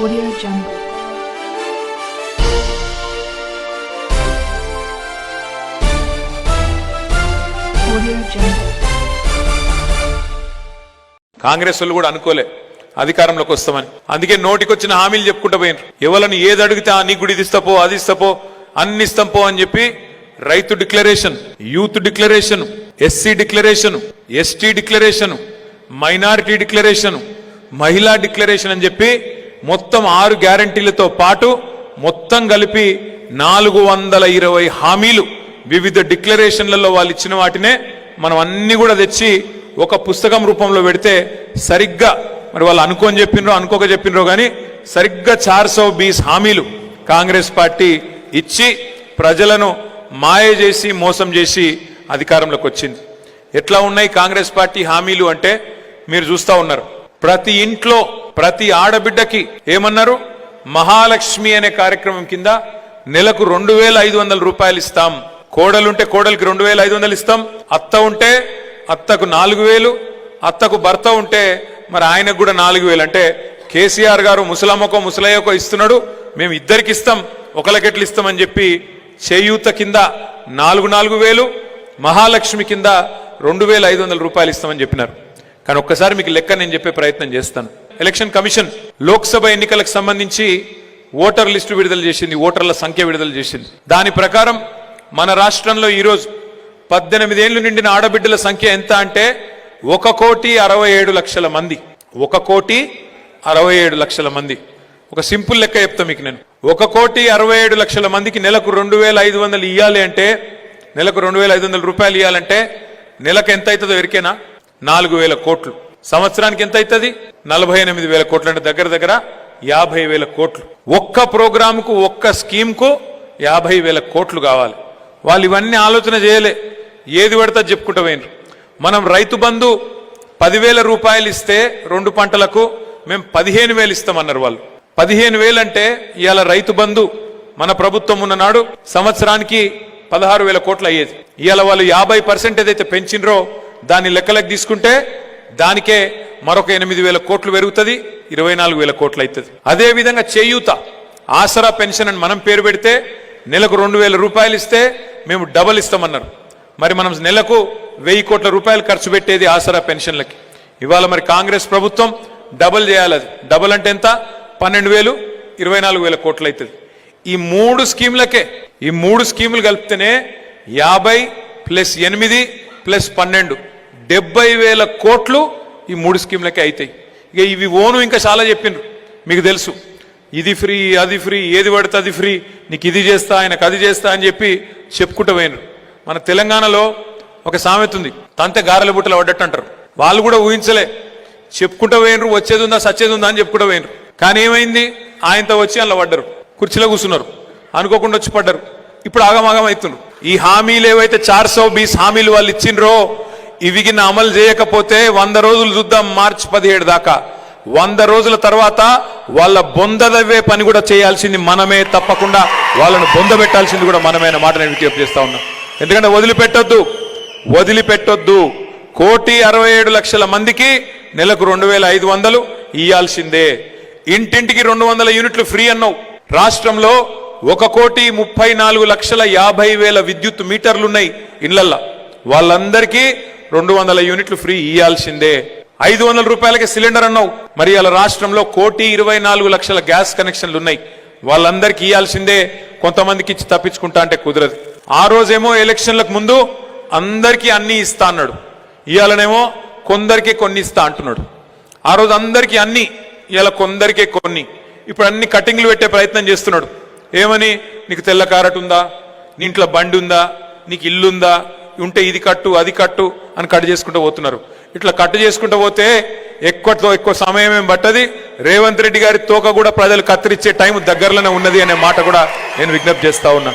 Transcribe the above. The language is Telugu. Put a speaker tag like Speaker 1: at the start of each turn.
Speaker 1: Audio Jungle. Audio Jungle.
Speaker 2: Congress వాళ్ళు కూడా అనుకోలే అధికారంలోకి వస్తామని అందుకే నోటికొచ్చిన హామీలు చెప్పుకుంటూ పోయినారు ఎవరిని ఏది అడిగితే నీ గుడి ఇది ఇస్తాపో అది ఇస్తాపో అన్ని ఇస్తాంపో అని చెప్పి రైతు declaration youth declaration SC declaration ST declaration minority declaration మహిళా డిక్లరేషన్ అని చెప్పి మొత్తం ఆరు గ్యారంటీలతో పాటు మొత్తం కలిపి నాలుగు వందల ఇరవై హామీలు వివిధ డిక్లరేషన్లలో వాళ్ళు ఇచ్చిన వాటినే మనం అన్ని కూడా తెచ్చి ఒక పుస్తకం రూపంలో పెడితే సరిగ్గా మరి వాళ్ళు అనుకోని చెప్పినరో అనుకోక చెప్పినరో కానీ సరిగ్గా చార్ సౌ బీస్ హామీలు కాంగ్రెస్ పార్టీ ఇచ్చి ప్రజలను మాయ చేసి మోసం చేసి అధికారంలోకి వచ్చింది. ఎట్లా ఉన్నాయి కాంగ్రెస్ పార్టీ హామీలు అంటే మీరు చూస్తా ఉన్నారు. ప్రతి ఇంట్లో ప్రతి ఆడబిడ్డకి ఏమన్నారు? మహాలక్ష్మి అనే కార్యక్రమం కింద నెలకు రెండు వేల ఐదు వందల రూపాయలు ఇస్తాం. కోడలుంటే కోడలికి రెండు వేల ఐదు వందలు ఇస్తాం. అత్త ఉంటే అత్తకు నాలుగు వేలు అత్తకు భర్త ఉంటే మరి ఆయనకు కూడా నాలుగు వేలు అంటే కేసీఆర్ గారు ముసలమ్మకో ముసలయ్యకో ఇస్తున్నాడు. మేము ఇద్దరికి ఇస్తాం. ఒకలకెట్లు ఇస్తామని చెప్పి చేయూత కింద నాలుగు నాలుగు వేలు మహాలక్ష్మి కింద రెండు వేల ఐదు వందల రూపాయలు ఇస్తామని చెప్పినారు. కానీ ఒక్కసారి మీకు లెక్క నేను చెప్పే ప్రయత్నం చేస్తాను. ఎలక్షన్ కమిషన్ లోక్సభ ఎన్నికలకు సంబంధించి ఓటర్ లిస్టు విడుదల చేసింది ఓటర్ల సంఖ్య విడుదల చేసింది. దాని ప్రకారం మన రాష్ట్రంలో ఈరోజు పద్దెనిమిదేళ్ళు నిండిన ఆడబిడ్డల సంఖ్య ఎంత అంటే ఒక కోటి అరవై ఏడు లక్షల మంది. ఒక కోటి అరవై ఏడు లక్షల మంది. ఒక సింపుల్ లెక్క చెప్తా మీకు నేను. ఒక కోటి అరవై ఏడు లక్షల మందికి నెలకు రెండు వేల ఐదు వందలు ఇవ్వాలి అంటే నెలకు రెండు వేల ఐదు వందల రూపాయలు ఇవ్వాలంటే నెలకు ఎంత అవుతుందో ఎరికేనా నాలుగు వేల కోట్లు. సంవత్సరానికి ఎంత అవుతుంది? నలభై ఎనిమిది వేల కోట్లు అంటే దగ్గర దగ్గర యాభై వేల కోట్లు. ఒక్క ప్రోగ్రాంకు ఒక్క స్కీమ్కు యాభై వేల కోట్లు కావాలి. వాళ్ళు ఇవన్నీ ఆలోచన చేయలే. ఏది పడితే చెప్పుకుంటూ పోయినరు. మనం రైతు బంధు పదివేల రూపాయలు ఇస్తే రెండు పంటలకు మేము పదిహేను వేలు ఇస్తామన్నారు వాళ్ళు. పదిహేను వేలు అంటే ఇవాళ రైతు బంధు మన ప్రభుత్వం ఉన్ననాడు సంవత్సరానికి పదహారు వేల కోట్లు అయ్యేది. ఇవాళ వాళ్ళు యాభై పర్సెంట్ ఏదైతే పెంచినరో దాన్ని లెక్కలకు తీసుకుంటే దానికే మరొక ఎనిమిది వేల కోట్లు పెరుగుతుంది ఇరవై నాలుగు వేల కోట్లు అవుతుంది అదే విధంగా చేయూత ఆసరా పెన్షన్ అని మనం పేరు పెడితే నెలకు రెండు వేల రూపాయలు ఇస్తే మేము డబల్ ఇస్తామన్నారు. మరి మనం నెలకు వెయ్యి కోట్ల రూపాయలు ఖర్చు పెట్టేది ఆసరా పెన్షన్లకి. ఇవాళ మరి కాంగ్రెస్ ప్రభుత్వం డబల్ చేయాలి అది. డబల్ అంటే ఎంత? పన్నెండు వేలు ఇరవై నాలుగు వేల కోట్లు అవుతుంది ఈ మూడు స్కీములకే ఈ మూడు స్కీములు కలిపితేనే యాభై ప్లస్ ఎనిమిది ప్లస్ పన్నెండు. డెబ్బై వేల కోట్లు ఈ మూడు స్కీములకే అవుతాయి ఇక ఇవి ఓను ఇంకా చాలా చెప్పిండ్రు. మీకు తెలుసు. ఇది ఫ్రీ అది ఫ్రీ ఏది పడితే అది ఫ్రీ నీకు ఇది చేస్తా ఆయనకు అది చేస్తా అని చెప్పి చెప్పుకుంటూ పోయినరు. మన తెలంగాణలో ఒక సామెత ఉంది. తంతే గారెల బుట్టలు పడ్డట్టు అంటారు. వాళ్ళు కూడా ఊహించలే. చెప్పుకుంటూ పోయినరు వచ్చేది ఉందా సచ్చేది ఉందా అని చెప్పుకుంటూ పోయినరు. కానీ ఏమైంది? ఆయనతో వచ్చి అందులో పడ్డరు. కుర్చీలో కూర్చున్నారు. అనుకోకుండా వచ్చి పడ్డరు. ఇప్పుడు ఆగమాగం అవుతున్నారు ఈ హామీలు ఏవైతే చార్ సౌ బీస్ హామీలు వాళ్ళు ఇచ్చిండ్రో ఇవి గిన్న అమలు చేయకపోతే వంద రోజులు చూద్దాం మార్చి పదిహేడు దాకా. వంద రోజుల తర్వాత వాళ్ళ బొందదవ్వే పని కూడా చేయాల్సింది మనమే తప్పకుండా. వాళ్ళను బొందబెట్టాల్సింది కూడా మనమే అన్న మాట నేను విజ్ఞప్తి చేస్తా ఉన్నా. ఎందుకంటే వదిలిపెట్టొద్దు. వదిలిపెట్టొద్దు. కోటి అరవై ఏడు లక్షల మందికి నెలకు రెండు వేల ఐదు వందలు ఇయ్యాల్సిందే. ఇంటింటికి రెండు వందల యూనిట్లు ఫ్రీ అన్నావు. రాష్ట్రంలో ఒక కోటి ముప్పై నాలుగు లక్షల యాభై వేల విద్యుత్ మీటర్లున్నాయి ఇళ్ళల్లో వాళ్ళందరికీ రెండు వందల యూనిట్లు ఫ్రీ ఇయ్యాల్సిందే. ఐదు వందల రూపాయలకి సిలిండర్ అన్నావు. మరి అలా రాష్ట్రంలో కోటి ఇరవై నాలుగు లక్షల గ్యాస్ కనెక్షన్లు ఉన్నాయి వాళ్ళందరికీ ఇవ్వాల్సిందే కొంతమందికి ఇచ్చి తప్పించుకుంటా అంటే కుదరదు. ఆ రోజేమో ఎలక్షన్లకు ముందు అందరికీ అన్ని ఇస్తా అన్నాడు. ఇవాళనేమో కొందరికి కొన్ని ఇస్తా అంటున్నాడు. ఆ రోజు అందరికీ అన్ని ఇలా కొందరికే కొన్ని. ఇప్పుడు అన్ని కటింగ్లు పెట్టే ప్రయత్నం చేస్తున్నాడు. ఏమని? నీకు తెల్ల కారట్ ఉందా నీ ఇంట్లో బండి ఉందా? నీకు ఇల్లుందా? ఉంటే ఇది కట్టు అది కట్టు అని కట్ చేసుకుంటూ పోతున్నారు. ఇట్లా కట్టు చేసుకుంటూ పోతే ఎక్కువతో ఎక్కువ సమయం ఏం పట్టది? రేవంత్ రెడ్డి గారి తోక కూడా ప్రజలు కత్తిరించే టైం దగ్గరలోనే ఉన్నది అనే మాట కూడా నేను విజ్ఞప్తి చేస్తా ఉన్నా.